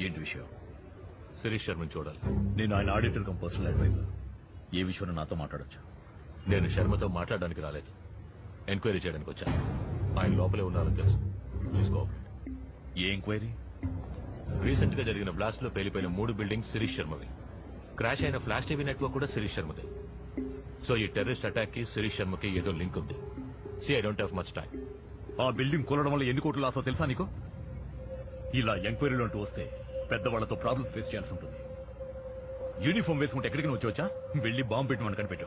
ఏంటి విషయం? శిరీష్ శర్మని చూడాలి. నేను ఆయన ఆడిటర్ కమ్ పర్సనల్ అడ్వైజర్ ఏ విషయంలో నాతో మాట్లాడొచ్చు? నేను శర్మతో మాట్లాడడానికి రాలేదు. ఎంక్వైరీ చేయడానికి వచ్చాను ఆయన లోపలే ఉన్నారని తెలుసు. ప్లీజ్ కోఆపరేట్ ఏ ఎంక్వైరీ? రీసెంట్గా జరిగిన బ్లాస్ట్లో పేలిపోయిన మూడు బిల్డింగ్స్ శిరీష్ శర్మవి. క్రాష్ అయిన ఫ్లాష్ టీవీ నెట్వర్క్ కూడా శిరీష్ శర్మదే. సో ఈ టెర్రరిస్ట్ అటాక్కి శిరీష్ శర్మకి ఏదో లింక్ ఉంది. See I don't have much time ఆ బిల్డింగ్ కూలడం వల్ల ఎన్ని కోట్లు లాసో తెలుసా నీకు? ఇలా ఎంక్వైరీలు అంటూ వస్తే పెద్దవాళ్ళతో ప్రాబ్లమ్స్ ఫేస్ చేయాల్సి ఉంటుంది. యూనిఫామ్ వేసుకుంటే ఎక్కడికి నువ్వు వచ్చా వెళ్ళి బాంబు పెట్టి మనకు కనిపెట్టు.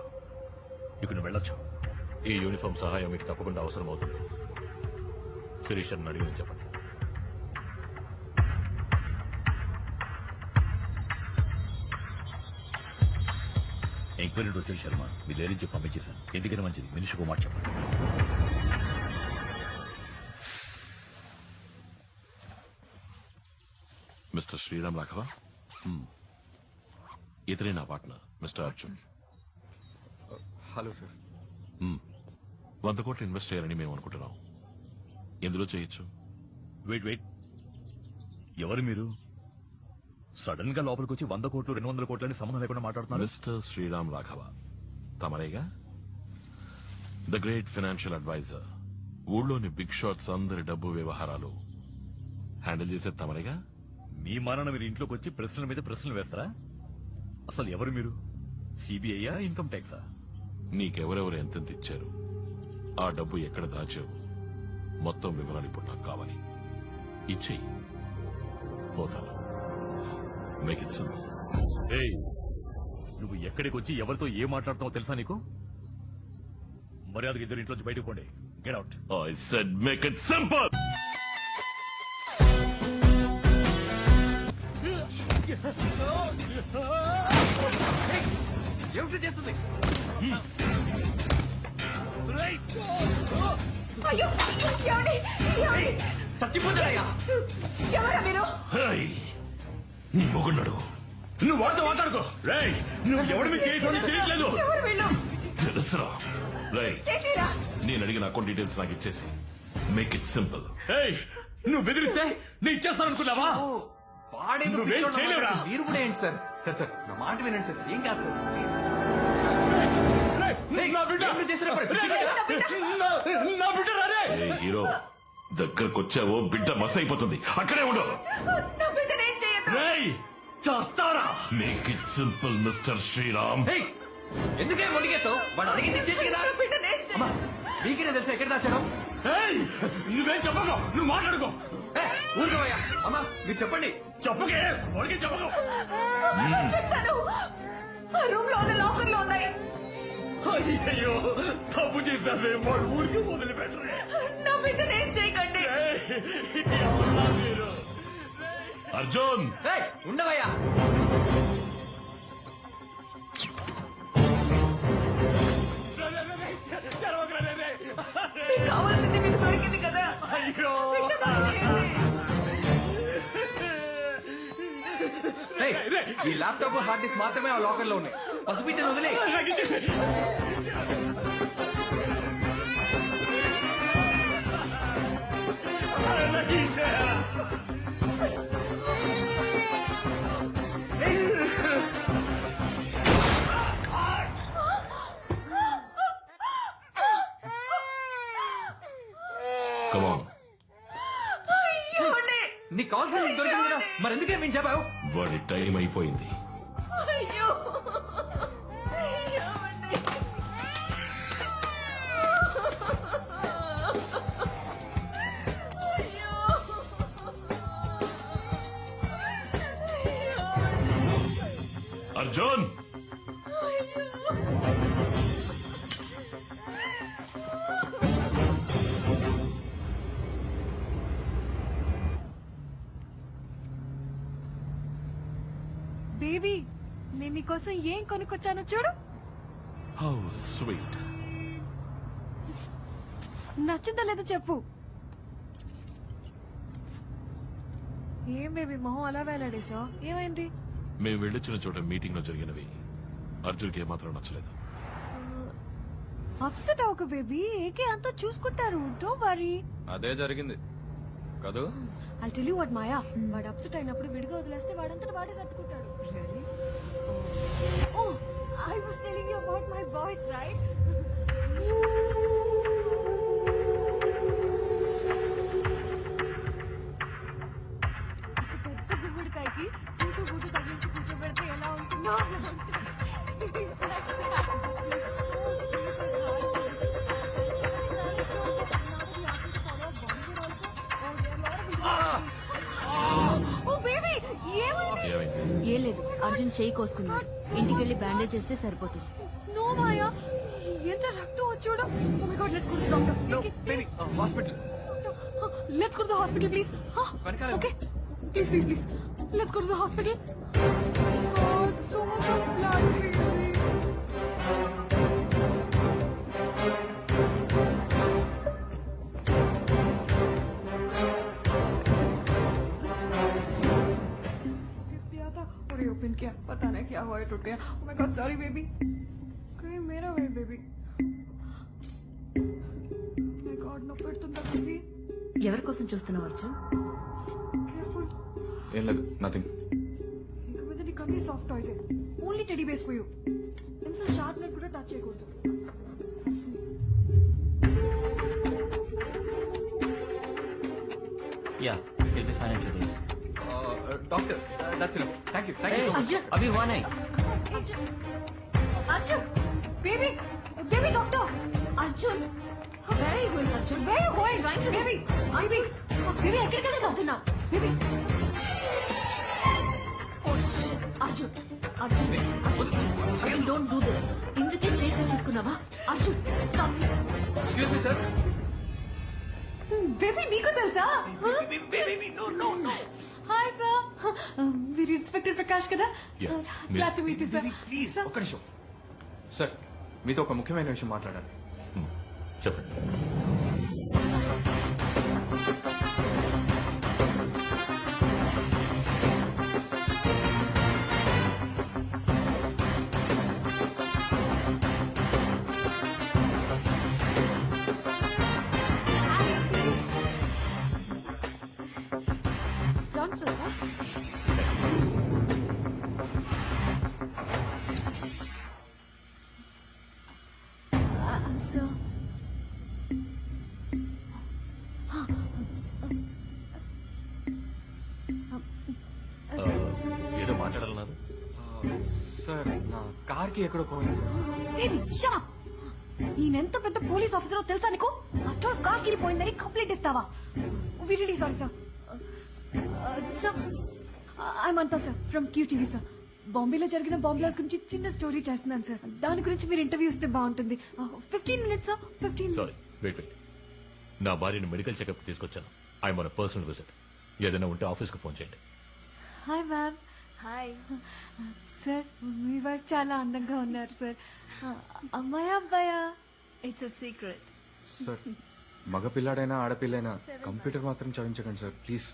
ఇక నువ్వు వెళ్ళొచ్చు. ఈ యూనిఫామ్ సహాయం మీకు తప్పకుండా అవసరం అవుతుంది శిరీష్ శర్మని అడిగి చెప్పండి. ఎంక్వైరీ వచ్చాడు శర్మ. మీ ధైర్యం చెప్పి పంపించేశాను. ఎందుకని మంచిది. మినిషికి మాట చెప్పండి. మిస్టర్ శ్రీరామ్ రాఘవ? ఇతనే నా partner mister Arjun. Hello sir. వంద కోట్లు ఇన్వెస్ట్ చేయాలని మేము అనుకుంటున్నాం. ఎందులో చేయొచ్చు? Wait wait. ఎవరు మీరు? సడన్గా లోపలికి వచ్చి వంద కోట్లు రెండు వందల కోట్లని సంబంధం లేకుండా మాట్లాడుతున్నారు. Mister Sriram Raghava తమరేగా? The great financial advisor. ఊళ్ళోని big shots అందరి డబ్బు వ్యవహారాలు హ్యాండిల్ చేసేది తమరేగా? మీ మరణ మీరు ఇంట్లోకి వచ్చి ప్రశ్నల మీద ప్రశ్నలు వేస్తారా? అసలు ఎవరు మీరు? సిబిఐయా ఇన్కమ్ ట్యాక్సా? నీకెవరెవరు ఎంతెంత ఇచ్చారు? ఆ డబ్బు ఎక్కడ దాచావు? మొత్తం వివరాలు ఇప్పుడు నాకు కావాలి. ఇచ్చేయి. పోతాను మేక్ ఇట్ సింపుల్ ఏయ్ నువ్వు ఎక్కడికి వచ్చి ఎవరితో ఏం మాట్లాడుతావో తెలుసా నీకు? మర్యాదగా ఇద్దరు ఇంట్లోంచి బయటకు పోండి. Get out I said make it simple! ఏమిటి చేస్తుంది చచ్చిపోతాడయ్యా ఎవరా మీరు Hey! నీ మొగున్నాడు నువ్వు వాడితో మాట్లాడుకో రేయ్ నువ్వు ఎవరి మీద చేసి తెలియట్లేదు తెలుసురా రై నేను అడిగిన అకౌంట్ డీటెయిల్స్ నాకు ఇచ్చేసి మేక్ ఇట్ సింపుల్ నువ్వు బెదిరిస్తే నేను చేయలేవురా? అన్నమాట. మీరు కూడా ఏంటి సార్ సార్ సార్ నా మాట వినండి సార్ ఏం కాదు సార్ హీరో దగ్గరకు వచ్చావో బిడ్డ. మస్ అయిపోతుంది అక్కడే ఉండు. చేస్తారా? Make it simple mister Sriram ఎందుకే మునిగేస్తావు వాడు అడిగింది చేసి కదా. తెలుసా ఎక్కడ దాచాను? ఏయ్ నువ్వేం చెప్పకు నువ్వు మాట్లాడుకో. ఊరుకోవయ్యా అమ్మా మీరు చెప్పండి. చెప్పకే వాడికి చెప్పకు. చెప్తాను. ఆ రూమ్లో ఉన్న లాకర్లో ఉన్నాయి. అయ్యో తప్పు చేశావే వాడు ఊరికి మొదలు పెట్టరే నా బిడ్డను ఏం చేయకండి. అర్జున్. ఏయ్, ఉండవయ్యా. కావాల్సింది మీకు దొరికింది కదా. అయ్యో. బిడ్డను వదిలేయండి. ఏయ్, ఈ ల్యాప్టాప్ హార్డ్ డిస్క్ మాత్రమే ఆ లాకర్లో ఉన్నాయి పసిబిడ్డను వదిలే నాకు ఇచ్చేసి నాకు కావాల్సింది నీకు దొరికింది కదా మరి ఎందుకే మేము చెప్పావు వాడి టైం అయిపోయింది? అయ్యో. అర్జున్ బేబీ నేను నీకోసం ఏం కొనుక్కొచ్చానో చూడు. హౌ స్వీట్ నచ్చిందో లేదో చెప్పు. ఏం బేబీ మొహం అలా వేలాడేసా ఏమైంది? మేము వెళ్ళొచ్చిన చోట మీటింగ్లో జరిగినవి. అర్జున్కి ఏమాత్రం నచ్చలేదు. అప్సెట్ అవ్వకు బేబీ ఏకే అంతా చూసుకుంటారు డోంట్ వరీ అదే జరిగింది. కాదు. I tell you what Maya వాడు అప్సెట్ అయినప్పుడు విడిగా వదిలేస్తే వాడంతట వాడే సర్దుకుంటాడు. ఓ I was telling you about my boys right operation చేయికోసుకున్నాడు ఇంటికి వెళ్ళి బ్యాండేజ్ చేస్తే సరిపోతుంది. నో ఎంత రక్తం వచ్చాడు. Hospital please please please please let's go the hospital so much हुआ ये टूट गया Oh my God, sorry, baby. कहीं मेरा वही बेबी మై గాడ్ నొప్పి పెడుతుందా బేబీ ఎవరి కోసం చూస్తున్నావు అర్జున్ కేర్ఫుల్ ఏం లేదు నథింగ్ ఇక మీద నీకు అన్ని soft toys only teddy bears for you pencil sharpener కూడా టచ్ చేయకూడదు Yeah, he'll be fine in two days. Doctor that's it thank you thank you so much Arjun Abhi, one eye. Arjun Arjun baby baby doctor Arjun where are you going Arjun where you going Trying to- baby baby baby ఎక్కడికి వెళ్ళి అవుతున్నావు baby Arjun Arjun Arjun don't do this ఇందుకే చేసి చేసుకున్నావా Arjun stop excuse me sir baby నీకు తెలుసా? Hi sir మీరు inspector Prakash కదా? Yeah, glad to meet you sir please ఒక్క నిమిషం. సార్ మీతో ఒక ముఖ్యమైన విషయం మాట్లాడాలి. చెప్పండి. కార్కి ఎక్కడో పోయింది. సార్ నేనెంత పెద్ద పోలీస్ ఆఫీసరో తెలుసా నీకు? ఆఫ్టర్ కార్ కిరిపోయిందని కంప్లైంట్ ఇస్తావా? Really sorry sir sir I Mantha sir from QTV sir బాంబేలో జరిగిన బాంబ్ బ్లాస్ట్ గురించి చిన్న స్టోరీ చేస్తున్నాను సార్ దాని గురించి మీరు ఇంటర్వ్యూ ఇస్తే బాగుంటుంది. Fifteen minutes sir fifteen sorry wait wait నా భార్యను మెడికల్ చెకప్ తీసుకొచ్చాను. ఐ మన పర్సనల్ విజిట్ ఏదైనా ఉంటే ఆఫీస్కి ఫోన్ చేయండి. Hi ma'am hi. సార్ మీ వైఫ్ చాలా అందంగా ఉన్నారు సార్. అమ్మాయి అబ్బాయా? ఇట్స్ అ సీక్రెట్ సార్ మగ పిల్లాడైనా ఆడపిల్లైనా కంప్యూటర్ మాత్రం చదివించకండి సార్. ప్లీజ్